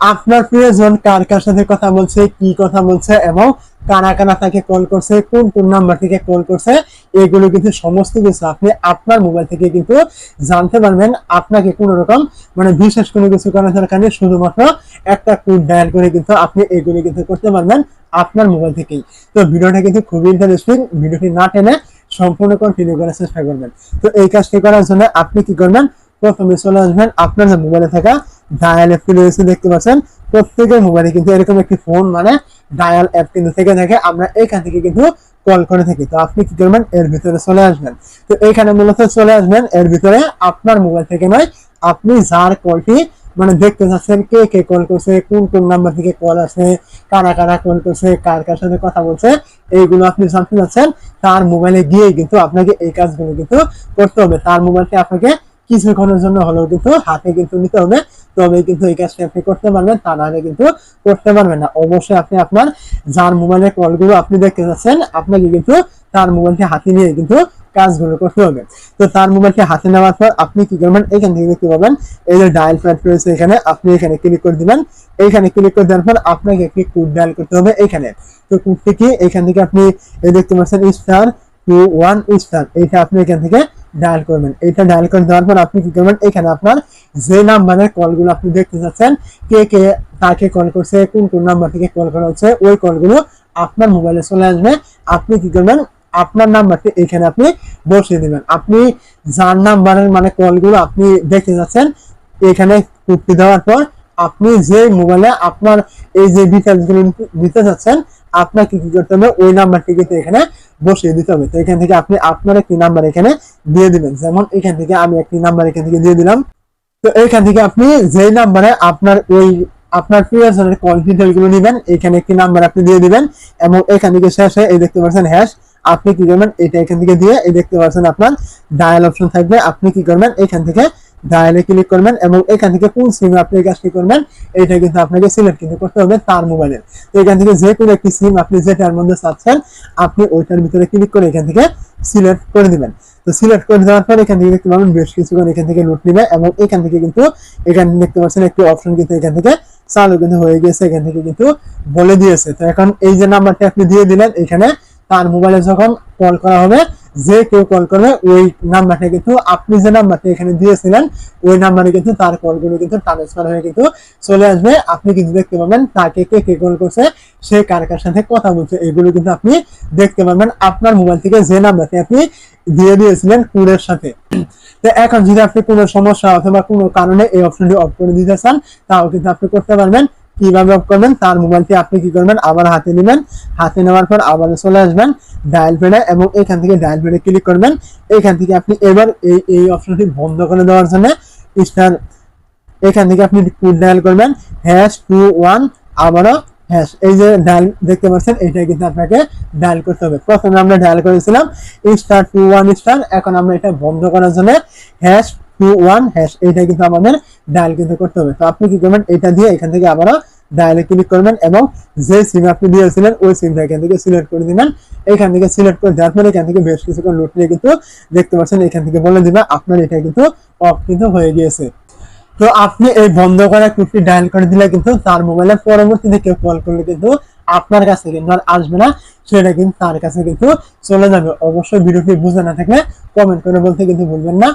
আপনার প্রিয়জন কার কার সাথে কথা বলছে, কি কথা বলছে এবং কারা কারা তাকে কল করছে, কোন কোন নাম্বার থেকে কল করছে, এগুলো কিন্তু সমস্ত কিছু আপনি আপনার মোবাইল থেকে কিন্তু জানতে পারবেন। আপনাকে কোনো রকম মানে বিশেষ কোনো কিছু করার দরকার নেই, শুধুমাত্র একটা কোড ডায়াল করে কিন্তু আপনি এগুলো কিন্তু করতে পারবেন আপনার মোবাইল থেকেই। তো ভিডিওটা কিন্তু খুবই ইন্টারেস্টিং ভিডিওটি না টেনে সম্পূর্ণ কন্টিনিউ করার চেষ্টা করবেন। তো এই কাজটি করার জন্য আপনি কি করবেন? প্রথমে চলে আসবেন আপনার মোবাইলে থাকা ডায়াল অ্যাপটি রয়েছে দেখতে পাচ্ছেন। প্রত্যেকের মোবাইলে কিন্তু এরকম একটি ফোন মানে ডায়াল অ্যাপ কিন্তু থেকে থাকে। আমরা এখান থেকে কিন্তু কল করে থাকি। তো আপনি কি করবেন? এর ভিতরে চলে আসবেন। তো এখানে মূলত চলে আসবেন। এর ভিতরে আপনার মোবাইল থেকে নয়, আপনি যার কলটি মানে দেখতে চাচ্ছেন, কে কে কল করছে, কোন কোন নাম্বার থেকে কল আছে কারা কারা কল করছে, কার কার সাথে কথা বলছে, এইগুলো আপনি জানতে চাচ্ছেন। তার মোবাইলে গিয়ে কিন্তু আপনাকে এই কাজগুলো কিন্তু করতে হবে। তার মোবাইলটি আপনাকে কিছুক্ষণের জন্য হলেও কিন্তু হাতে কিন্তু নিতে হবে। তবে কিন্তু এই কাজটি আপনি করতে পারবেন, তা নাহলে কিন্তু করতে পারবেন না। অবশ্যই আপনি আপনার যার মোবাইলের কলগুলো আপনি দেখতে যাচ্ছেন, আপনাকে কিন্তু তার মোবাইলটি হাতে নিয়ে কিন্তু কাজগুলো করতে হবে। তো তার মোবাইলটি হাতে নেওয়ার পর আপনি কি করবেন? এখান থেকে দেখতে পাবেন, এই যে ডায়াল প্যাড রয়েছে এখানে, আপনি এখানে ক্লিক করে দিবেন। এইখানে ক্লিক করে দেওয়ার পর আপনাকে একটি কোড ডায়াল করতে হবে এখানে। তো কোডটি কি এখান থেকে আপনি এই দেখতে পাচ্ছেন স্টার টু ওয়ান স্টার এইটা আপনি এখান থেকে ডায়াল করবেন। এইটা ডায়াল করে দেওয়ার পর আপনি কি করবেন? এখানে আপনার যে নাম্বারের কলগুলো আপনি দেখতে চাচ্ছেন, কে কে তাকে কল করছে, কোন কোন নাম্বার থেকে কল করা হচ্ছে, ওই কলগুলো আপনার মোবাইলে চলে আসবে। আপনি কি করবেন? আপনার নাম্বারটি এখানে আপনি বসিয়ে দেবেন। আপনি যার নাম্বারের মানে কলগুলো আপনি দেখতে যাচ্ছেন এখানে কুপি দেওয়ার পর আপনি যে মোবাইলে আপনার এই যে ডিটেলসগুলো দিতে চাচ্ছেন আপনাকে কি করতে হবে? ওই নাম্বারটি কিন্তু এখানে বসিয়ে দিতে হবে। তো এখান থেকে আপনি আপনার একটি নাম্বার এখানে দিয়ে দিবেন। যেমন এখান থেকে আমি একটি নাম্বার এখান থেকে দিয়ে দিলাম। তো এখান থেকে আপনি যে নাম্বারে আপনার ওই আপনার প্রিয়জনের কল ডিটেলগুলো নেবেন, এখানে একটি নাম্বার আপনি দিয়ে দিবেন এবং এখান থেকে শেষে এই দেখতে পাচ্ছেন হ্যাশ আপনি কি করবেন? এটা এখান থেকে দিয়ে এই দেখতে পাচ্ছেন আপনার ডায়াল অপশন থাকবে। আপনি কি করবেন? এখান থেকে ডায়ালে ক্লিক করবেন এবং এখান থেকে কোন সিম আপনি কাজটি করবেন, এটা কিন্তু আপনাকে সিলেক্ট কিন্তু করতে হবে তার মোবাইলের তো এখান থেকে যে কোনো একটি সিম আপনি যেটার মধ্যে চাচ্ছেন, আপনি ওইটার ভিতরে ক্লিক করে এখান থেকে সিলেক্ট করে দিবেন। তো সিলেক্ট করে দেওয়ার পর এখান থেকে দেখতে পাবেন বেশ কিছুক্ষণ এখান থেকে নোট নিবে এবং এখান থেকে কিন্তু এখানে দেখতে পাচ্ছেন একটি অপশন কিন্তু এখান থেকে চালু কিন্তু হয়ে গেছে এখান থেকে কিন্তু বলে দিয়েছে। তো এখন এই যে নাম্বারটি আপনি দিয়ে দিলেন, এখানে তার মোবাইলে যখন কল করা হবে যে কেউ কল করবে, ওই নাম্বারটা কিন্তু আপনি যে নাম্বারটা এখানে দিয়েছিলেন, ওই নাম্বারে কিন্তু তার কলগুলো কিন্তু ট্রান্সফার হয়ে কিন্তু চলে আসবে। আপনি কিন্তু দেখতে পাবেন তাকে কে কে কল করছে, সে কার কার সাথে কথা বলছে, এগুলো কিন্তু আপনি দেখতে পাবেন আপনার মোবাইল থেকে যে নাম্বারটি আপনি দিয়ে দিয়েছিলেন কুড়ের সাথে। তো এখন যদি আপনি কোনো সমস্যা অথবা কোনো কারণে এই অপশনটি অফ করে দিতে চান, তাও কিন্তু আপনি করতে পারবেন। কীভাবে অফ করবেন, তার মোবাইলটি আপনি কি করবেন, আবার হাতে নেবেন। হাতে নেওয়ার পর আবার চলে আসবেন ডায়াল প্যাডে এবং এখান থেকে ডায়াল প্যাডে ক্লিক করবেন। এখান থেকে আপনি এবার এই এই অপশনটি বন্ধ করে দেওয়ার জন্য স্টার এখান থেকে আপনি কোড ডায়াল করবেন হ্যাশ টু ওয়ান আবারও হ্যাশ এই যে ডায়াল দেখতে পাচ্ছেন এটা কিন্তু আপনাকে ডায়াল করতে হবে। প্রথমে আমরা ডায়াল করেছিলাম স্টার টু ওয়ান স্টার এখন আমরা এটা বন্ধ করার জন্য হ্যাশ টু ওয়ান হ্যাশ এইটা কিন্তু আমাদের ডায়াল কিন্তু করতে হবে। তো আপনি কি করবেন? এটা দিয়ে এখান থেকে আবারও ডায়ালে ক্লিক করবেন এবং যে সিম আপনি দিয়েছিলেন, ওই সিমটা এখান থেকে সিলেক্ট করে দিবেন। এখান থেকে সিলেক্ট করে দেওয়ার পরে এখান থেকে বেশ কিছুক্ষণ লোড নিয়ে কিন্তু দেখতে পাচ্ছেন, এখান থেকে বলে দিবে আপনার এটা কিন্তু অফ কিন্তু হয়ে গিয়েছে। তো আপনি এই বন্ধ করা কুপি ডায়াল করে দিলে কিন্তু তার মোবাইলে পরবর্তীতে কেউ কল করলে কিন্তু আপনার কাছে কিন্তু আর আসবে না। সেটা কিন্তু তার কাছে কিন্তু চলে যাবে। অবশ্যই ভিডিওটি বুঝে না থাকলে কমেন্ট করে বলতে কিন্তু ভুলবেন না।